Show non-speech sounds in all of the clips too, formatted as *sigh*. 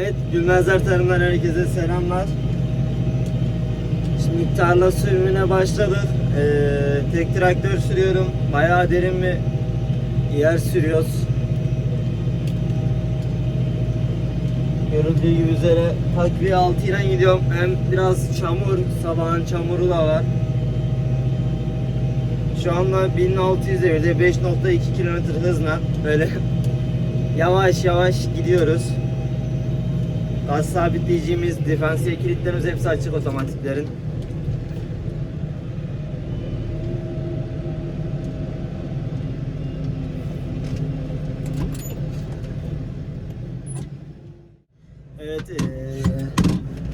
Evet, Gülmezler Tarım'dan herkese selamlar. Şimdi tarla sürümüne başladık. Ee, tek traktör sürüyorum. Bayağı derin bir yer sürüyoruz. Görüldüğü gibi üzere takviye altıyla gidiyorum. Hem biraz çamur, sabahın çamuru da var. Şu anda 1600 devirde 5.2 km hızla böyle *laughs* yavaş yavaş gidiyoruz. Gaz sabitleyicimiz, diferansiyel kilitlerimiz hepsi açık otomatiklerin. Evet, eee,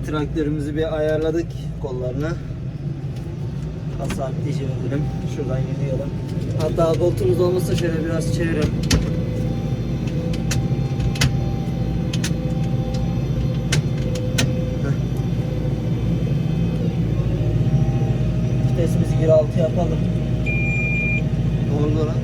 traktörümüzü bir ayarladık kollarını. Gaz sabitleyici verelim. Şuradan yürüyelim. Hatta koltuğumuz olmasa şöyle biraz çevirelim. Vitesimizi geri altı yapalım. Ne oldu lan?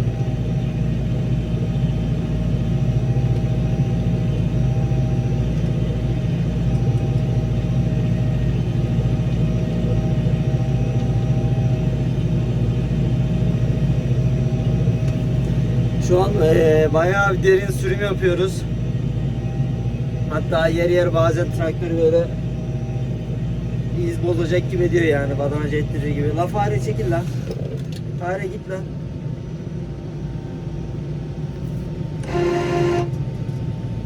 Şu an eee, bayağı derin sürüm yapıyoruz. Hatta yer yer bazen traktör böyle iz bozacak gibi diyor yani badanaca ettirir gibi. La fare çekil lan. Fare git lan.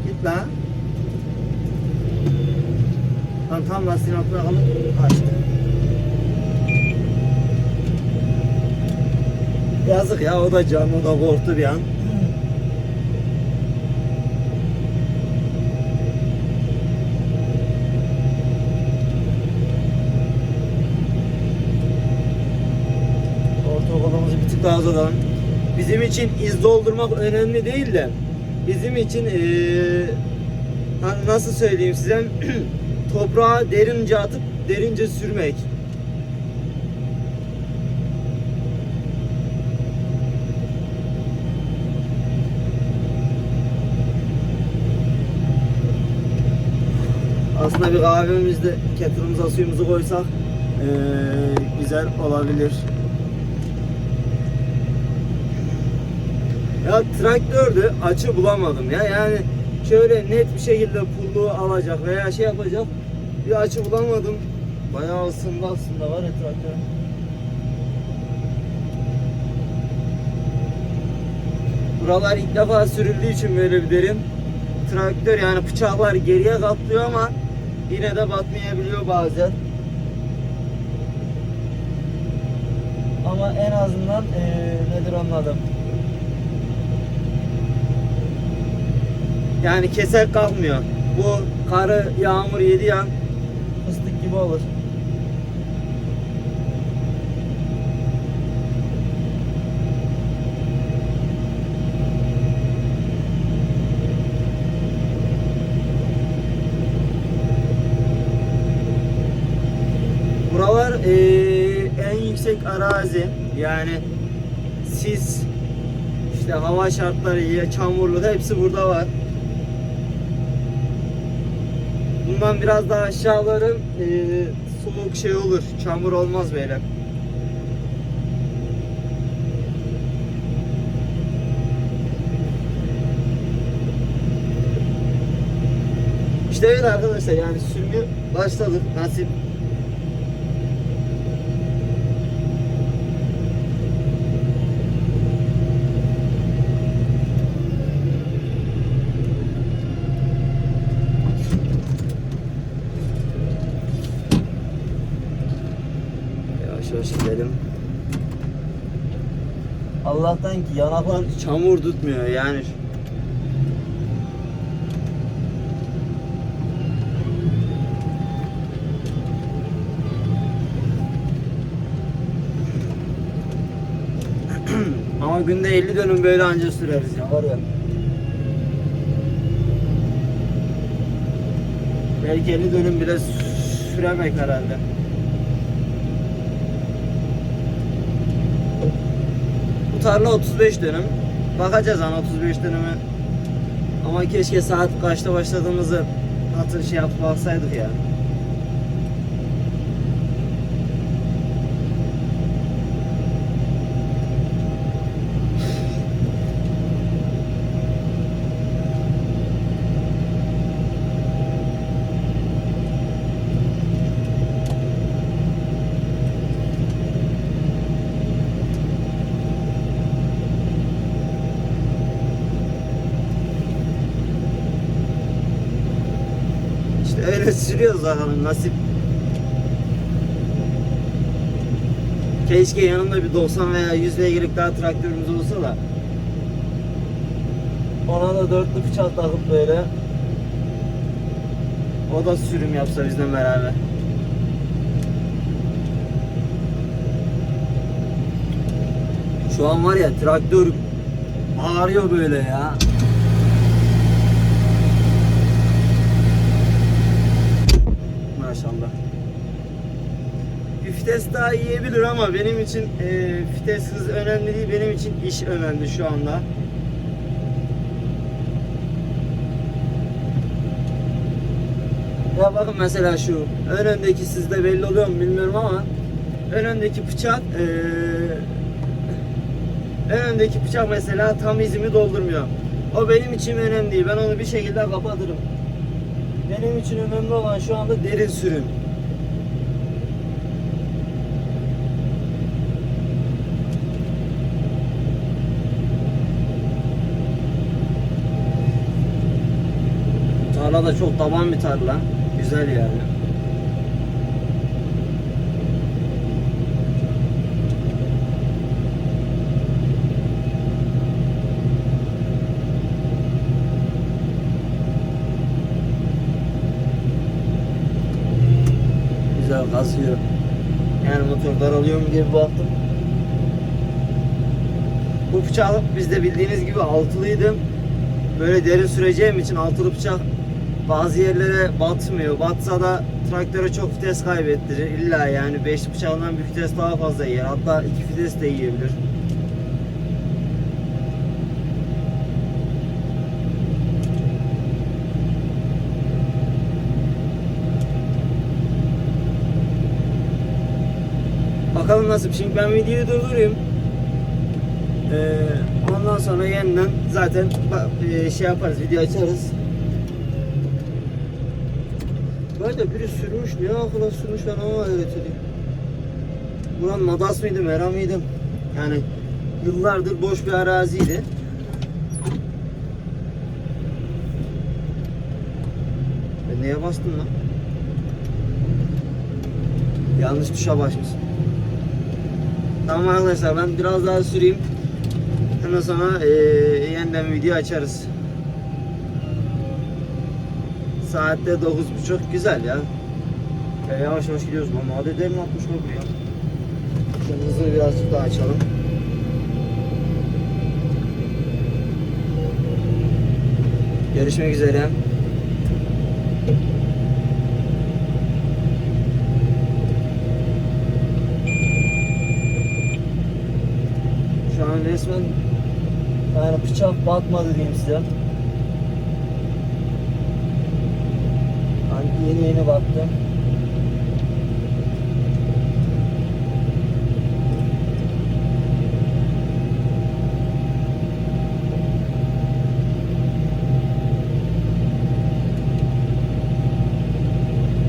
Git lan. Lan tam lastiğin altına kalıp açtı. Yazık ya o da can o da korktu bir an. Uzatalım. Bizim için iz doldurmak önemli değil de bizim için hani nasıl söyleyeyim size *clears throat* toprağa derince atıp derince sürmek. Aslında bir kahvemizde kettle'ımıza suyumuzu koysak eee, güzel olabilir. Ya traktördü açı bulamadım ya yani şöyle net bir şekilde pulluğu alacak veya şey yapacak bir açı bulamadım. Bayağı ısındı aslında var ya traktör. Buralar ilk defa sürüldüğü için böyle bir derin. Traktör yani bıçaklar geriye katlıyor ama yine de batmayabiliyor bazen. Ama en azından eee nedir anladım. Yani keser kalkmıyor. Bu karı yağmur yedi yan fıstık gibi olur. Buralar eee, en yüksek arazi yani sis işte hava şartları çamurlu hepsi burada var. Bundan biraz daha aşağıları eee, soğuk şey olur. Çamur olmaz böyle. İşte öyle arkadaşlar yani sürgü başladık nasip. Yavaş yavaş gidelim. Allah'tan ki yanaklar çamur tutmuyor yani. *clears throat* Ama günde 50 dönüm böyle anca süreriz ya var ya. Belki 50 dönüm bile süremek herhalde. Tarla 35 dönüm. Bakacağız hani 35 dönümü. Ama keşke saat kaçta başladığımızı hatır şey yapıp alsaydık ya. İşte sürüyoruz bakalım nasip. Keşke yanımda bir 90 veya 100 beygirlik daha traktörümüz olsa da ona da dörtlü bıçak takıp böyle o da sürüm yapsa bizden beraber. Şu an var ya traktör ağrıyor böyle ya. Maşallah. Bir vites daha yiyebilir ama benim için e, vites hız önemli değil. Benim için iş önemli şu anda. Ya bakın mesela şu ön öndeki sizde belli oluyor mu bilmiyorum ama ön öndeki bıçak e, ön öndeki bıçak mesela tam izimi doldurmuyor. O benim için önemli değil. Ben onu bir şekilde kapatırım. Benim için önemli olan şu anda derin sürüm. Tarla da çok taban bir tarla. Güzel yani. Güzel kazıyor. Yani motor daralıyor mu diye baktım. Bu bıçak bizde bildiğiniz gibi altılıydı. Böyle derin süreceğim için altılı bıçak bazı yerlere batmıyor. Batsa da traktöre çok vites kaybettirir. İlla yani 5 bıçağından bir vites daha fazla yer. Hatta iki vites de yiyebilir. Bakalım nasıl. Şimdi ben videoyu durdurayım. Ee, ondan sonra yeniden zaten e, şey yaparız, video açarız. Böyle biri sürmüş, niye akıla sürmüş ben ona hayret ediyorum. Buran Nadas mıydı, Mera mıydı? Yani yıllardır boş bir araziydi. Ben neye bastım lan? Yanlış tuşa basmışım. Tamam arkadaşlar ben biraz daha süreyim. Ondan sonra eee yeniden video açarız. Saatte 9.30 güzel ya. ya. Yavaş yavaş gidiyoruz. Ama adetlerini atmış mı buraya? Şunu hızını birazcık daha açalım. Görüşmek üzere. Şu an resmen yani bıçak batmadı diyeyim size. Hani yeni yeni battı.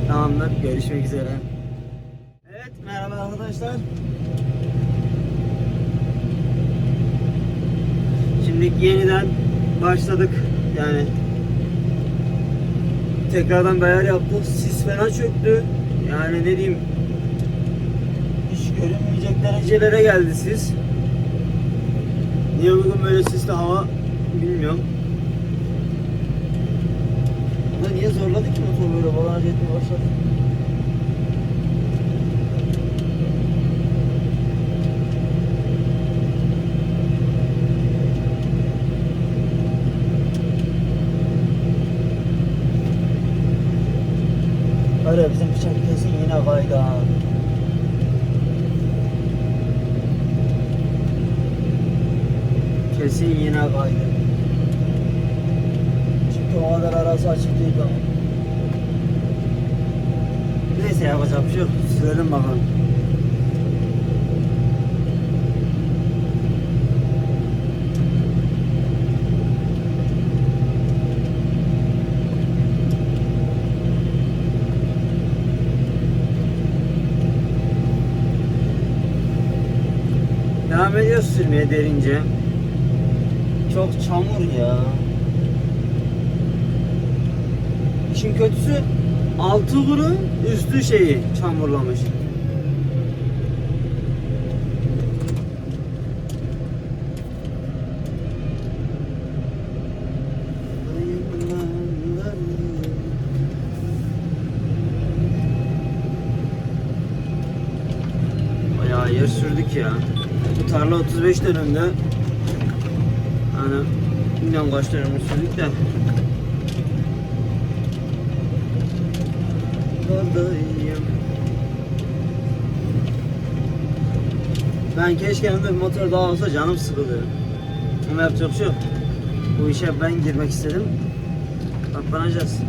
Tamamdır. Görüşmek üzere. Evet merhaba arkadaşlar. Şimdi yeniden başladık. Yani tekrardan bayar yaptık. Sis fena çöktü. Yani ne diyeyim hiç görünmeyecek derecelere geldi sis. Niye bugün böyle sisli hava bilmiyorum. Da niye zorladı ki motor böyle balans etmeye başladı? Öyle bizim bıçak kesin yine kaydı ha. Kesin yine kaydı. Çünkü o kadar arası açık değil ama. Neyse yapacak bir şey yok. Sürelim bakalım. Devam ediyoruz sürmeye derince. Çok çamur ya. İşin kötüsü altı kuru üstü şeyi çamurlamış. Bayağı yer sürdük ya. Bu tarla 35 dönümde. Hani bilmiyorum kaç dönüm sürdük de. Buradayım. Ben keşke yanımda bir motor daha olsa canım sıkılıyor. Ama yapacak şey yok. Bu işe ben girmek istedim. Katlanacağız. *clears throat*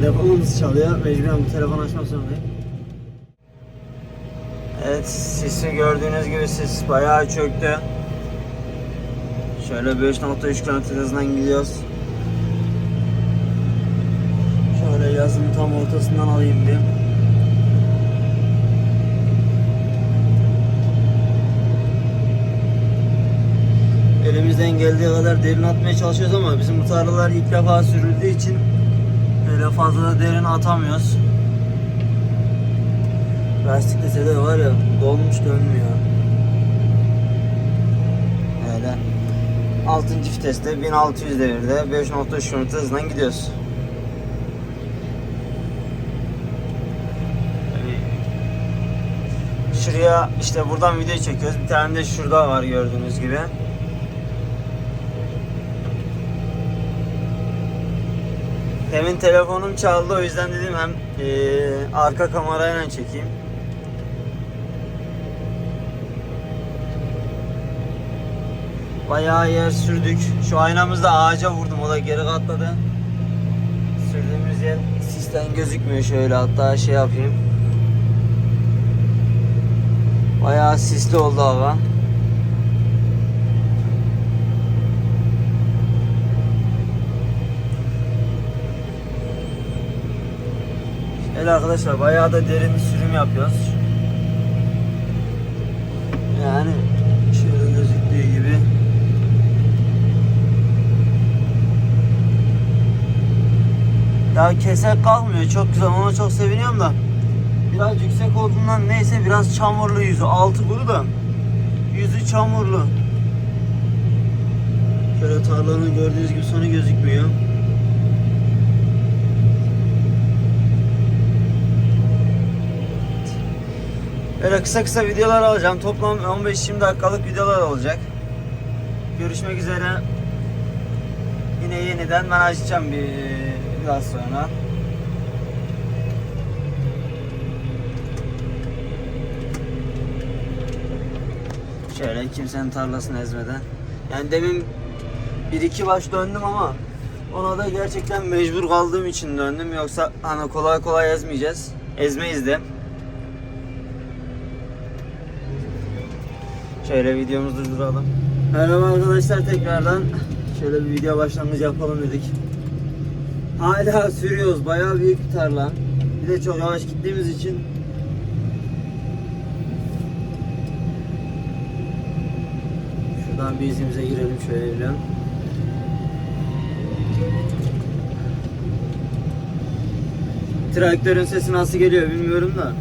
Telefonumuz çalıyor. Mecburen bu telefon açmak zorundayım. Sisi gördüğünüz gibi sis bayağı çöktü. Şöyle 5.3 km hızından gidiyoruz. Şöyle yazın tam ortasından alayım bir. Elimizden geldiği kadar derin atmaya çalışıyoruz ama bizim bu tarlalar ilk defa sürüldüğü için öyle fazla da derin atamıyoruz. Lastik dese de var ya dolmuş dönmüyor. Öyle. 6. viteste 1600 devirde 5.3 km hızından gidiyoruz. Şuraya işte buradan video çekiyoruz. Bir tane de şurada var gördüğünüz gibi. Demin telefonum çaldı o yüzden dedim hem eee, arka kamerayla çekeyim. Bayağı yer sürdük. Şu aynamızda ağaca vurdum o da geri katladı. Sürdüğümüz yer sisten gözükmüyor şöyle hatta şey yapayım. Bayağı sisli oldu hava. Evet arkadaşlar bayağı da derin bir sürüm yapıyoruz. Yani şöyle gözüktüğü gibi. Ya kesek kalkmıyor çok güzel ona çok seviniyorum da. Biraz yüksek olduğundan neyse biraz çamurlu yüzü. Altı kuru da yüzü çamurlu. Şöyle tarlanın gördüğünüz gibi sonu gözükmüyor. Böyle kısa kısa videolar alacağım. Toplam 15-20 dakikalık videolar olacak. Görüşmek üzere. Yine yeniden ben açacağım bir biraz sonra. Şöyle kimsenin tarlasını ezmeden. Yani demin bir iki baş döndüm ama ona da gerçekten mecbur kaldığım için döndüm. Yoksa hani kolay kolay ezmeyeceğiz. Ezmeyiz de. Şöyle videomuzu durduralım. Merhaba arkadaşlar tekrardan. Şöyle bir video başlangıcı yapalım dedik. Hala sürüyoruz. Bayağı büyük bir tarla. Bir de çok yavaş gittiğimiz için Şuradan bir izimize girelim şöyle. Traktörün sesi nasıl geliyor bilmiyorum da.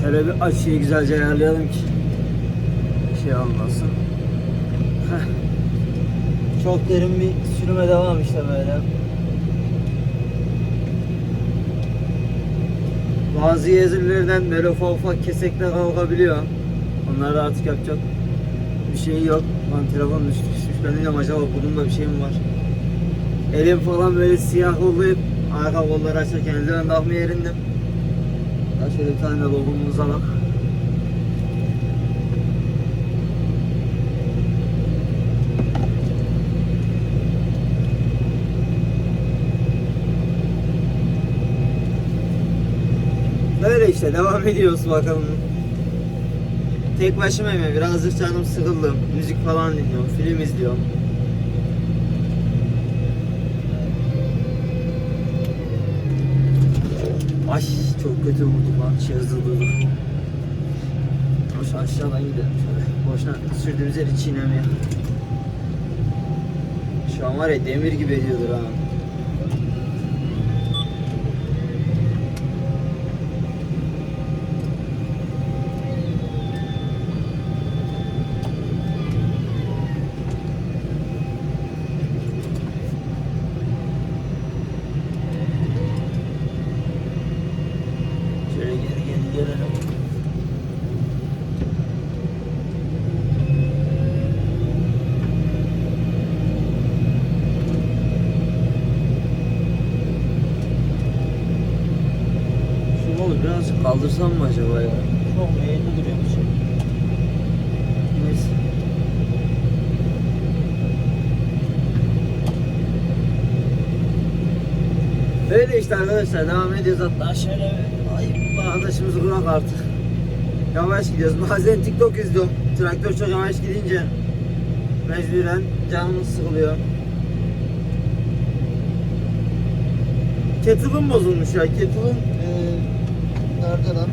Şöyle bir açıyı güzelce ayarlayalım ki şey olmasın. Heh. Çok derin bir sürüme devam işte böyle. Bazı yazılardan böyle ufak ufak kesekler kalkabiliyor. Onlarda artık yapacak bir şey yok. Lan telefon düşmüş. Ben dedim acaba kolumda bir şey mi var? Elim falan böyle siyah oldu. Arka kolları açarken eldiven takmaya erindim. Hatta şöyle bir tane logomuza bak. İşte devam ediyoruz bakalım. Tek başıma mı? Birazcık canım sıkıldı. Müzik falan dinliyorum, film izliyorum. Ay çok kötü vurdum lan. Şey hızlı. Şu aşağıdan gidelim şöyle. Boşuna sürdüğümüz yeri çiğnemeye. Şu an var ya demir gibi ediyordur ha. Şöyle geri geri gelelim. Şu malı kaldırsam mı acaba ya? Çok eğimli duruyor bu şey. Neyse. Böyle işte arkadaşlar devam ediyoruz hatta şöyle ay bağdaşımızı kurak artık. Yavaş gidiyoruz. Bazen TikTok izliyorum. Traktör çok yavaş gidince mecburen canımız sıkılıyor. Kettle'ım bozulmuş ya. Kettle'ım eee nerede lan?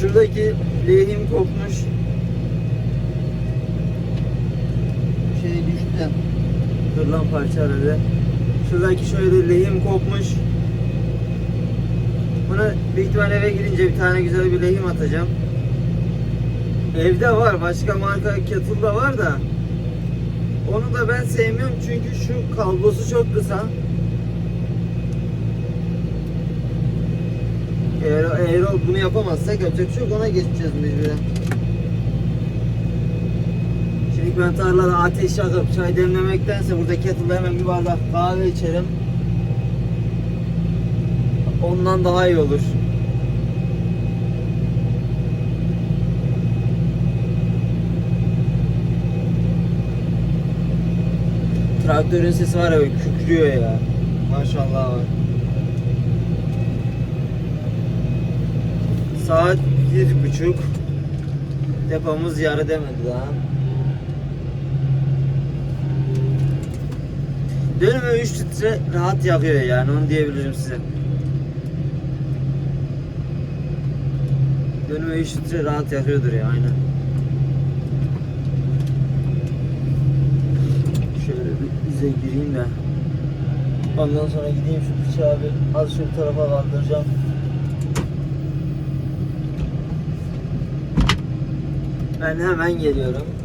Şuradaki lehim kopmuş. Şey düştü. Dur lan parça aradı. Şuradaki şöyle lehim kopmuş. Bunu büyük ihtimal eve girince bir tane güzel bir lehim atacağım. Evde var. Başka marka kettle da var da. Onu da ben sevmiyorum çünkü şu kablosu çok kısa. Eğer, eğer bunu yapamazsak yapacak bir şey yok ona geçeceğiz mecburen. Şimdi ben tarlada ateş yakıp çay demlemektense burada kettle'da hemen bir bardak kahve içerim. Ondan daha iyi olur. Traktörün sesi var ya kükrüyor ya. Maşallah var. Saat bir buçuk. Depomuz yarı demedi daha. Dönümü 3 litre rahat yakıyor yani onu diyebilirim size. Dönümü 3 litre rahat yakıyordur ya aynen. Şöyle bir bize gireyim de. Ondan sonra gideyim şu bıçağı bir az şu tarafa kaldıracağım. Ben hemen geliyorum.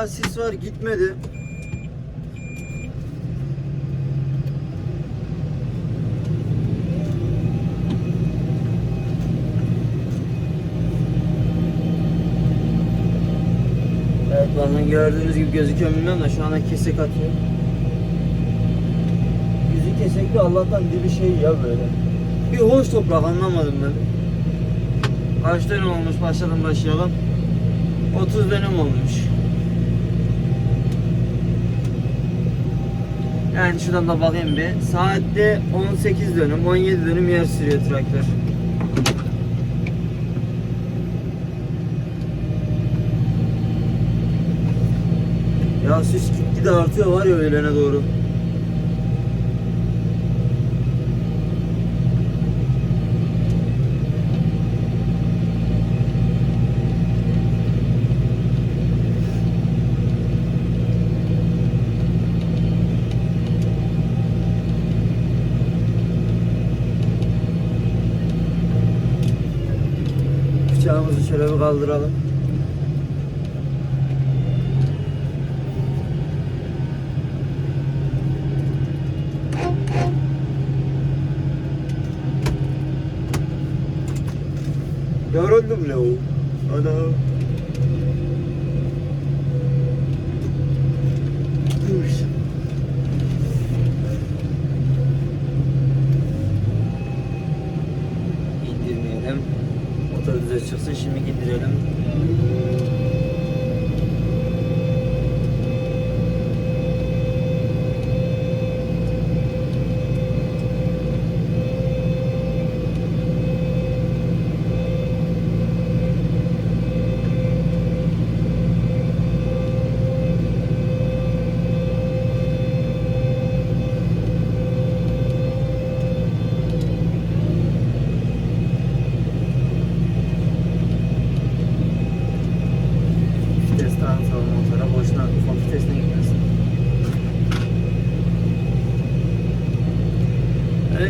Buralarda hala sis var gitmedi. Evet bakın gördüğünüz gibi gözüküyor bilmiyorum da şu anda kesik atıyor. Yüzü kesek de Allah'tan dibi şey ya böyle. Bir hoş toprak anlamadım ben. Kaç dönüm olmuş başladım başlayalım. 30 dönüm olmuş. Yani şuradan da bakayım bir. Saatte 18 dönüm, 17 dönüm yer sürüyor traktör. Ya süs gitgide artıyor var ya öğlene doğru. Şöyle bir kaldıralım.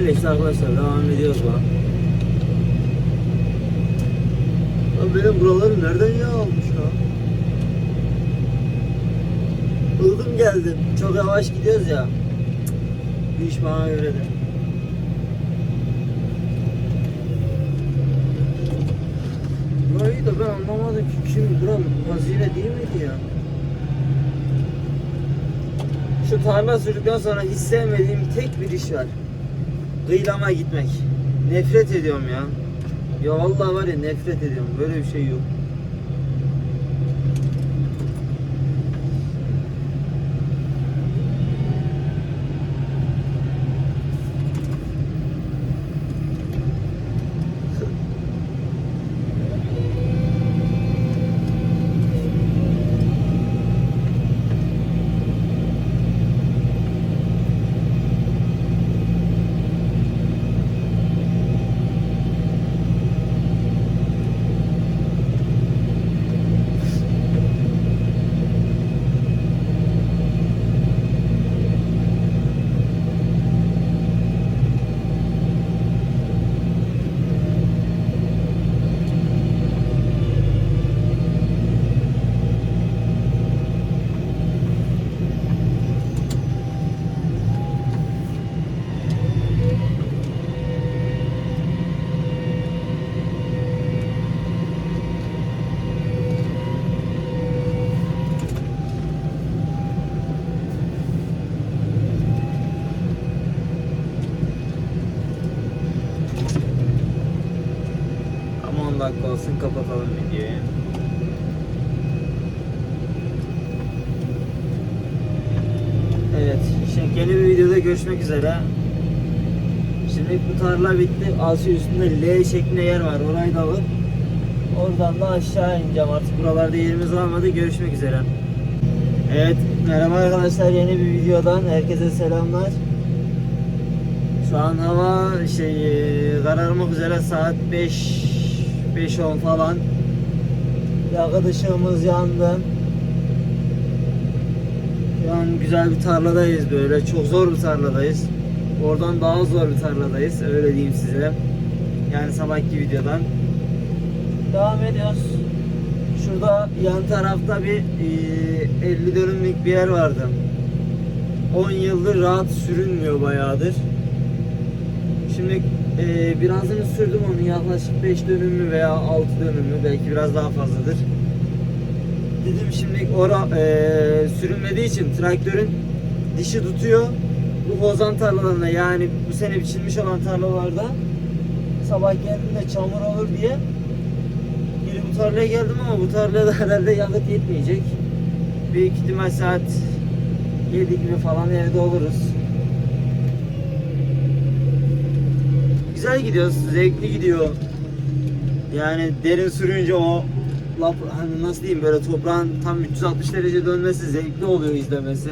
Öyle işte arkadaşlar devam ediyoruz bak. Lan benim buraları nereden yağ almış lan? Ilgın geldim. Çok yavaş gidiyoruz ya. Bu iş bana göre de. Burayı da ben anlamadım ki kim buram hazine değil miydi ya? Şu tarla sürdükten sonra hiç sevmediğim tek bir iş var. Kıylama gitmek. Nefret ediyorum ya. Ya vallahi var ya nefret ediyorum. Böyle bir şey yok. Ama 10 dakika olsun kapatalım videoyu. Evet, şimdi yeni bir videoda görüşmek üzere. Şimdi bu tarla bitti. Asya üstünde L şeklinde yer var. Orayı da alıp oradan da aşağı ineceğim. Artık buralarda yerimiz kalmadı. Görüşmek üzere. Evet, merhaba arkadaşlar. Yeni bir videodan herkese selamlar. Şu an hava şey kararmak üzere saat 5 5-10 falan. Yakıt ışığımız yandı. Şu an güzel bir tarladayız böyle. Çok zor bir tarladayız. Oradan daha zor bir tarladayız. Öyle diyeyim size. Yani sabahki videodan. Devam ediyoruz. Şurada yan tarafta bir e, 50 dönümlük bir yer vardı. 10 yıldır rahat sürünmüyor bayağıdır. Şimdi e, birazını sürdüm onu yaklaşık 5 dönümü veya 6 dönümü belki biraz daha fazladır. Dedim şimdi ora e, sürünmediği için traktörün dişi tutuyor. Bu bozan tarlalarında yani bu sene biçilmiş olan tarlalarda sabah geldiğinde çamur olur diye Yine bu tarlaya geldim ama bu tarlaya da *laughs* herhalde yakıt yetmeyecek. Büyük ihtimal saat 7 gibi falan evde oluruz. Güzel gidiyoruz, zevkli gidiyor. Yani derin sürünce o lap, hani nasıl diyeyim böyle toprağın tam 360 derece dönmesi zevkli oluyor izlemesi.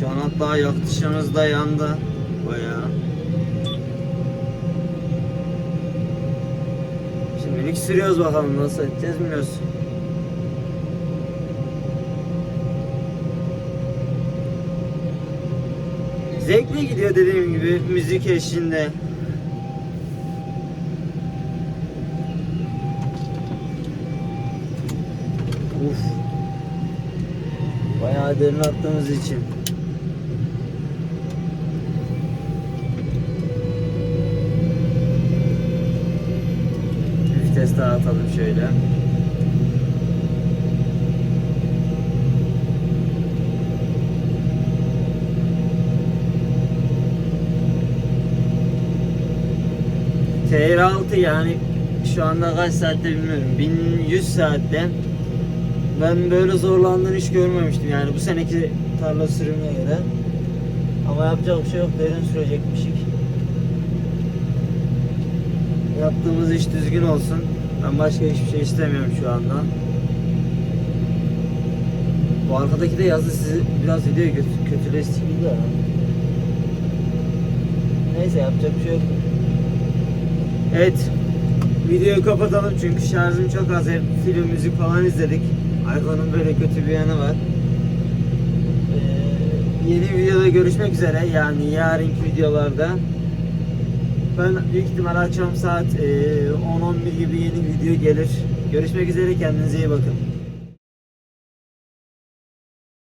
Şu an hatta yakıtışımız da yandı bayağı. Şimdilik sürüyoruz bakalım nasıl edeceğiz bilmiyoruz. Zevkli gidiyor dediğim gibi müzik eşliğinde. Uf. Bayağı derin attığımız için. Bir vites daha atalım şöyle. TR6 yani şu anda kaç saatte bilmiyorum. 1100 saatte ben böyle zorlandığını hiç görmemiştim yani bu seneki tarla sürümüne göre. Ama yapacak bir şey yok derin sürecekmişik. Yaptığımız iş düzgün olsun. Ben başka hiçbir şey istemiyorum şu anda. Bu arkadaki de yazdı sizi biraz videoyu kötü, kötüleştirdi de. Neyse yapacak bir şey yok. Evet. Videoyu kapatalım çünkü şarjım çok az. Hep film, müzik falan izledik. iPhone'un böyle kötü bir yanı var. Ee, yeni videoda görüşmek üzere. Yani yarınki videolarda. Ben büyük ihtimal akşam saat e, 10-11 gibi yeni video gelir. Görüşmek üzere. Kendinize iyi bakın.